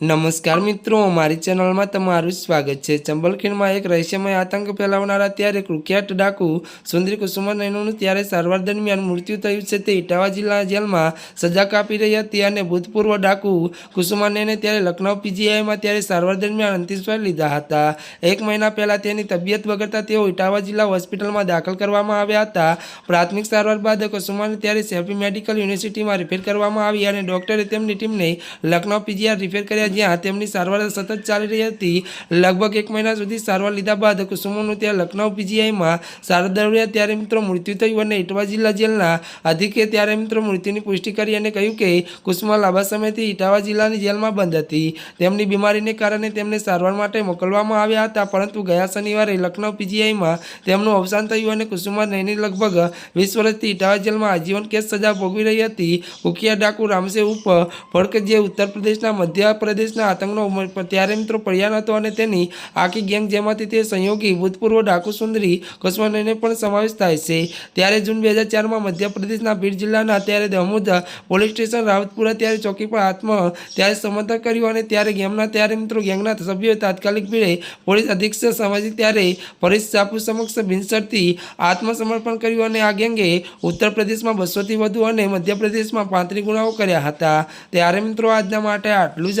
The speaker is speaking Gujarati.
નમસ્કાર મિત્રો મારી ચેનલમાં તમારું સ્વાગત છે. ચંબલખીણમાં એક રહસ્યમય આતંક ફેલાવનારા ત્યારે કુખ્યાત ડાકુ સુંદરી કુસુમા નૈનોનું ત્યારે સારવાર દરમિયાન મૃત્યુ થયું છે. તે ઇટાવા જિલ્લા જેલમાં સજા કાપી રહી હતી અને ભૂતપૂર્વ ડાકુ કુસુમા નૈને ત્યારે લખનઉ પીજીઆઈમાં ત્યારે સારવાર દરમિયાન અંતિમ લીધા હતા. એક મહિના પહેલાં તેની તબિયત બગડતા તેઓ ઇટાવા જિલ્લા હોસ્પિટલમાં દાખલ કરવામાં આવ્યા હતા. પ્રાથમિક સારવાર બાદ કુસુમાને ત્યારે સેફી મેડિકલ યુનિવર્સિટીમાં રિફેર કરવામાં આવી અને ડોક્ટરે તેમની ટીમને લખનઉ પીજીઆઈ રિફેર કર્યા જ્યાં તેમની સારવાર સતત ચાલી રહી હતી. લગભગ એક મહિના સુધી સારવાર લીધા બાદ કુસુમોનું ત્યાં લખનઉ પીજીઆઈમાં સારવાર દરમિયાન ત્યારે મિત્રો મૃત્યુ થયું અને ઇટવા જિલ્લા જેલના અધિકે ત્યારે મિત્રો મૃત્યુની પુષ્ટિ કરી અને કહ્યું કે કુસુમા લાંબા સમયથી ઇટાવા જિલ્લાની જેલમાં બંધ હતી. તેમની બીમારીને કારણે તેમને સારવાર માટે મોકલવામાં આવ્યા હતા, પરંતુ ગયા શનિવારે લખનઉ પીજીઆઈમાં તેમનું અવસાન થયું અને કુસુમા નૈની લગભગ વીસ વર્ષથી ઇટાવા જેલમાં આજીવન કેસ સજા ભોગવી રહી હતી. કુખ્યા ડાકુ રામસે ઉપ ફડક જે ઉત્તર પ્રદેશના મધ્ય પ્રદેશના આતંકનો ત્યારે મિત્રો પડ્યા હતો અને તેની આખી ગેંગ જેમાંથી તે સંયોગી ભૂતપૂર્વ ડાકુ સુંદરી, કસવાનીને પણ સમાવેશ થાય છે. ત્યારે જૂન બે હજાર ચારમાં મધ્યપ્રદેશના ભીડ જિલ્લાના ત્યારે દમોદ પોલીસ સ્ટેશન રાવતપુરા ત્યારે ચોકી પર હાથમાં ત્યારે સમર્થન કર્યું અને ત્યારે ગેમના ત્યારે મિત્રો ગેંગના સભ્યોએ તાત્કાલિક ભીડે પોલીસ અધિક્ષક સામાજિક ત્યારે પરેશ સાપુ સમક્ષ બિનસરથી આત્મસમર્પણ કર્યું અને આ ગેંગે ઉત્તર પ્રદેશમાં બસોથી વધુ અને મધ્યપ્રદેશમાં પાંત્રીસ ગુનાઓ કર્યા હતા. ત્યારે મિત્રો આજના માટે આટલું જ